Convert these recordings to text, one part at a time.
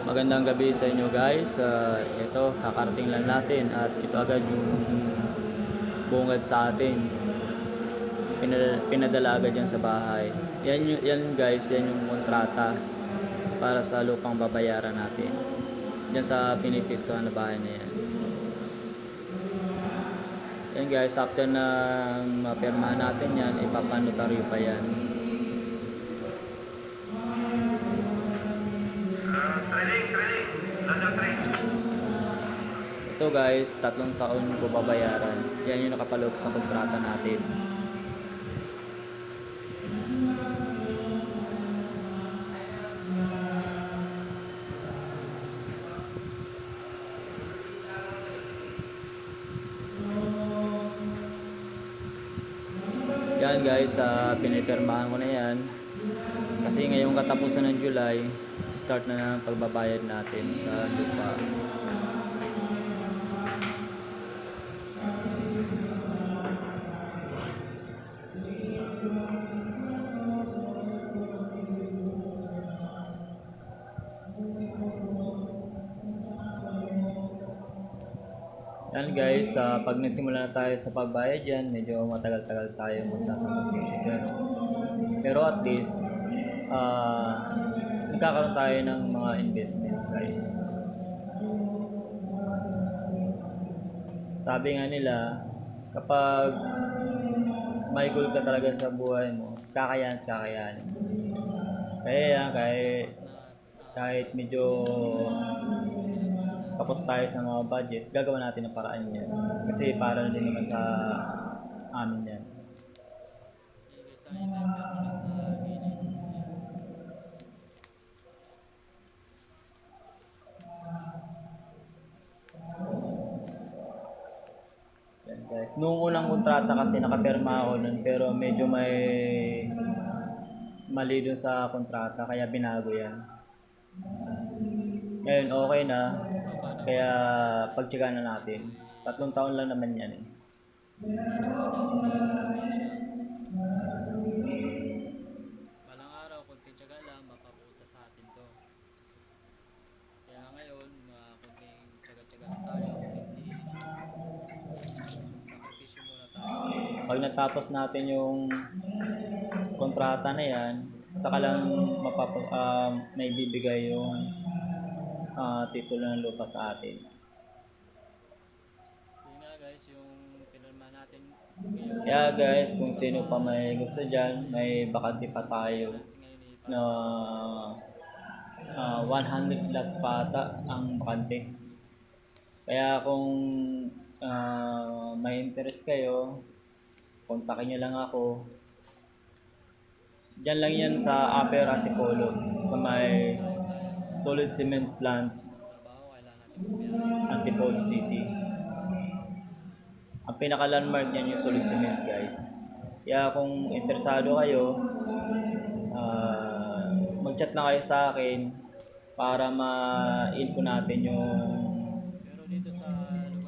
Magandang gabi sa inyo guys. Uh, ito, kakarating lang natin at ito agad yung bungad sa atin. Pinadala, pinadala agad yan sa bahay. Yan, yan guys, yan yung kontrata para sa lupang babayaran natin. Yan sa pinipistohan na bahay na yan. Yan guys, after na mapirmahan natin yan, ipapanotaryo pa yan. Ito guys, tatlong taon ko babayaran. Yan yung nakapaloob sa kontrata natin. Yan guys, sa pinipirmahan ko na yan. Kasi ngayong katapusan ng July, start na ng pagbabayad natin sa lupa. Yan guys, ah, pag nagsimula na tayo sa pagbayad yan, medyo matagal-tagal tayo magsasakripisyo dyan. Pero at least, ah, nagkakaroon tayo ng mga investment guys. Sabi nga nila, kapag may goal ka talaga sa buhay mo, kakayan, kakayanin. Kaya yan, kahit, kahit medyo tapos tayo sa mga budget, gagawa natin ng paraan yan. Kasi para na din naman sa amin yan. Yan guys. Noong unang kontrata kasi nakapirma ako nun pero medyo may mali dun sa kontrata kaya binago yan. Ngayon okay na kaya pagtsaga na natin. Tatlong taon lang naman yan eh. Balang araw, konting tiyaga lang, mapaputa sa atin to. Kaya ngayon, mga konting tiyaga-tiyaga lang tayo, tiis. Sakripisyo muna tayo Pag natapos natin yung kontrata na yan, saka lang mapapa, ah, may bibigay yung ah, titulo ng lupa sa atin. yun nga guys, yung pinirma natin ngayon, Kaya guys, kung sino pa may gusto dyan, may bakante pa tayo na ah, 100 lots pa ata ang bakante. Kaya kung ah, may interest kayo, kontakin nyo lang ako. Diyan lang yan sa Upper Antipolo, sa may solid cement plant. Antipolo City. Ang pinaka-landmark niyan yung solid cement guys. Kaya kung interesado kayo, ah, mag-chat lang kayo sa akin para ma-info natin yung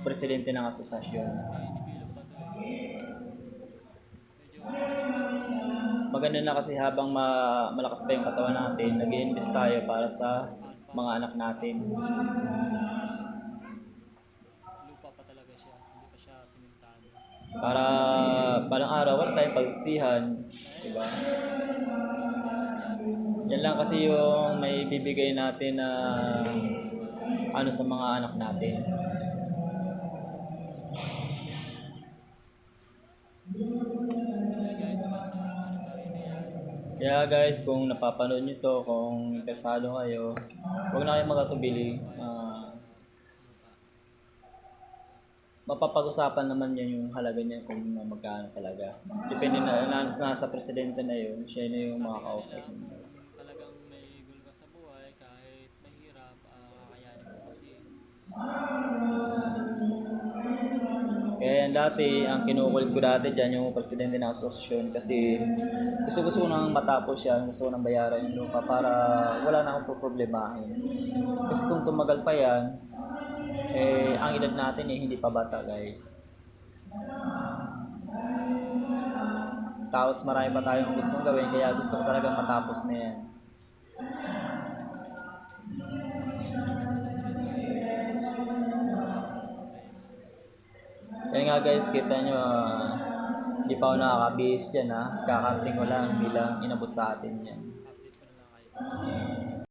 presidente ng asosasyon. i-develop pa to eh. Medyo matagal pa sa Maganda na kasi habang ma- malakas pa yung katawan natin, nag invest tayo para sa mga anak natin. kasi lupa pa talaga siya, hindi pa siya simentado. Para balang araw, wala tayong pagsisihan. Diba? Babayaran yan. Yan lang kasi yung may bibigay natin na ano sa mga anak natin. Kaya guys, kung napapanood nyo to, kung interesado kayo, huwag na kayong magatubili. Ah, mapapag-usapan naman yan yung halaga niya kung magkano talaga. Depende na, na nasa presidente na yun, siya na yung mga kausap kung niyo. talagang may goal ka sa buhay, kahit mahirap, uh, kakayanin mo kasi. Kaya yan dati, ang kinukulit ko dati dyan yung presidente ng asosasyon kasi gusto gusto ko nang matapos siya, gusto ko nang bayaran yung lupa para wala na akong problemahin. Kasi kung tumagal pa yan, eh, ang edad natin eh, hindi pa bata guys. Tapos marami pa tayong gustong gawin, kaya gusto ko talaga matapos na yan. Nga guys, kita nyo, ah, hindi pa ako nakakabihis dyan ha. Kakarating ko lang bilang inabot sa atin yan.